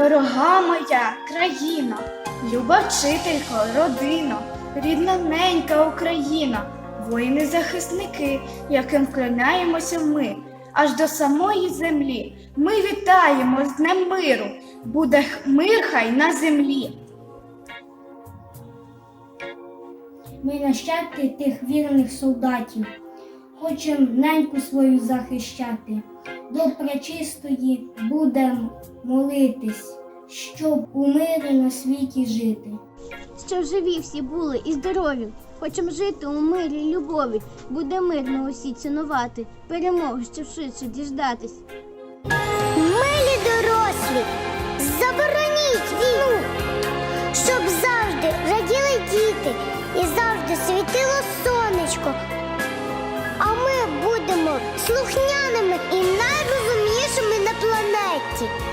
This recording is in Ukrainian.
Дорога моя країна, люба вчителько, родино, рідна ненька Україна, воїни-захисники, яким вклоняємося ми, аж до самої землі. Ми вітаємо з Днем миру, буде мир хай на землі. Ми нащадки тих вірних солдатів, хочем неньку свою захищати. До пречистої будем молитись, щоб у мирі на світі жити. Щоб живі всі були і здорові. Хочемо жити у мирі й любові. Буде мирно усі цінувати, перемоги, щоб швидше діждатись. Милі дорослі, забороніть війну, щоб завжди раділи діти і завжди світило сонечко. А ми будемо слухняними і 谢。